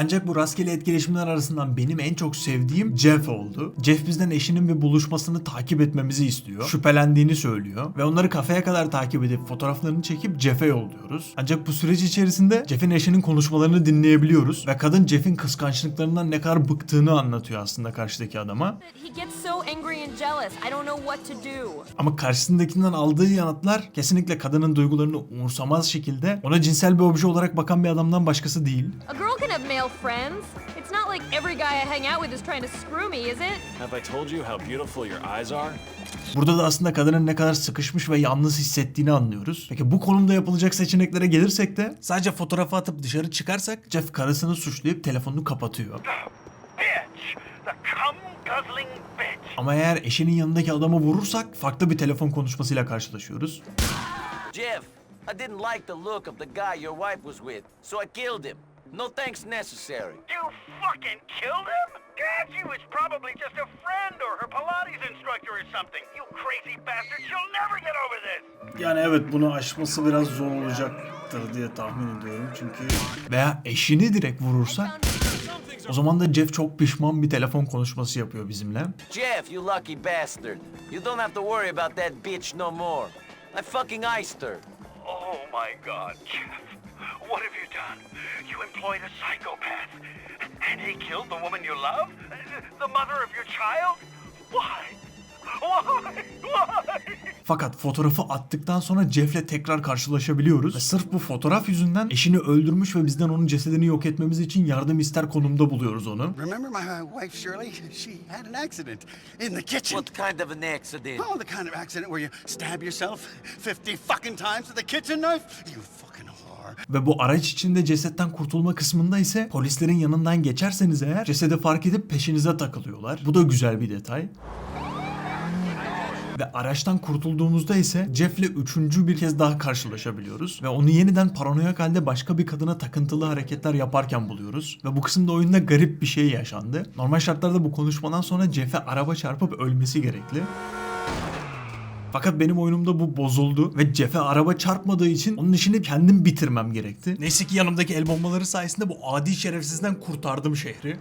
Ancak bu rastgele etkileşimler arasından benim en çok sevdiğim Jeff oldu. Jeff bizden eşinin bir buluşmasını takip etmemizi istiyor. Şüphelendiğini söylüyor ve onları kafeye kadar takip edip fotoğraflarını çekip Jeff'e yolluyoruz. Ancak bu süreç içerisinde Jeff'in eşinin konuşmalarını dinleyebiliyoruz ve kadın Jeff'in kıskançlıklarından ne kadar bıktığını anlatıyor aslında karşıdaki adama. Ama karşısındakinden aldığı yanıtlar kesinlikle kadının duygularını umursamaz şekilde ona cinsel bir obje olarak bakan bir adamdan başkası değil. A can have male friends. It's not like every guy I hang out with is trying to screw me, is it? Have I told you how beautiful your eyes are? Burada da aslında kadının ne kadar sıkışmış ve yalnız hissettiğini anlıyoruz. Peki bu konumda yapılacak seçeneklere gelirsek de sadece fotoğrafı atıp dışarı çıkarsak Jeff karısını suçlayıp telefonunu kapatıyor. bitch! The cum guzzling bitch! Ama eğer eşinin yanındaki adamı vurursak farklı bir telefon konuşmasıyla karşılaşıyoruz. Jeff, I didn't like the look of the guy your wife was with, so I killed him. No thanks necessary. You fucking killed him? God, she was probably just a friend or her Pilates instructor or something. You crazy bastard, she'll never get over this! Yani evet bunu aşması biraz zor olacaktır diye tahmin ediyorum çünkü... Veya eşini direkt vurursak o zaman da Jeff çok pişman bir telefon konuşması yapıyor bizimle. Jeff, you lucky bastard. You don't have to worry about that bitch no more. I fucking iced her. Oh my god, Jeff. What have you done? Employed a psychopath. And he killed the woman you love? The mother of your child? Why? Why? Why? Fakat fotoğrafı attıktan sonra Jeff'le tekrar karşılaşabiliyoruz. Ve sırf bu fotoğraf yüzünden eşini öldürmüş ve bizden onun cesedini yok etmemiz için yardım ister konumda buluyoruz onu. Remember my uh, wife Shirley? She had an accident in the kitchen. What kind of an accident? Oh, the kind of accident where you stab yourself 50 fucking times with a kitchen knife? You. Ve bu araç içinde cesetten kurtulma kısmında ise polislerin yanından geçerseniz eğer cesedi fark edip peşinize takılıyorlar. Bu da güzel bir detay. Ve araçtan kurtulduğumuzda ise Jeff'le üçüncü bir kez daha karşılaşabiliyoruz. Ve onu yeniden paranoyak halde başka bir kadına takıntılı hareketler yaparken buluyoruz. Ve bu kısımda oyunda garip bir şey yaşandı. Normal şartlarda bu konuşmadan sonra Jeff'e araba çarpıp ölmesi gerekli. Fakat benim oyunumda bu bozuldu ve Jeff'e araba çarpmadığı için onun işini kendim bitirmem gerekti. Neyse ki yanımdaki el bombaları sayesinde bu adi şerefsizden kurtardım şehri.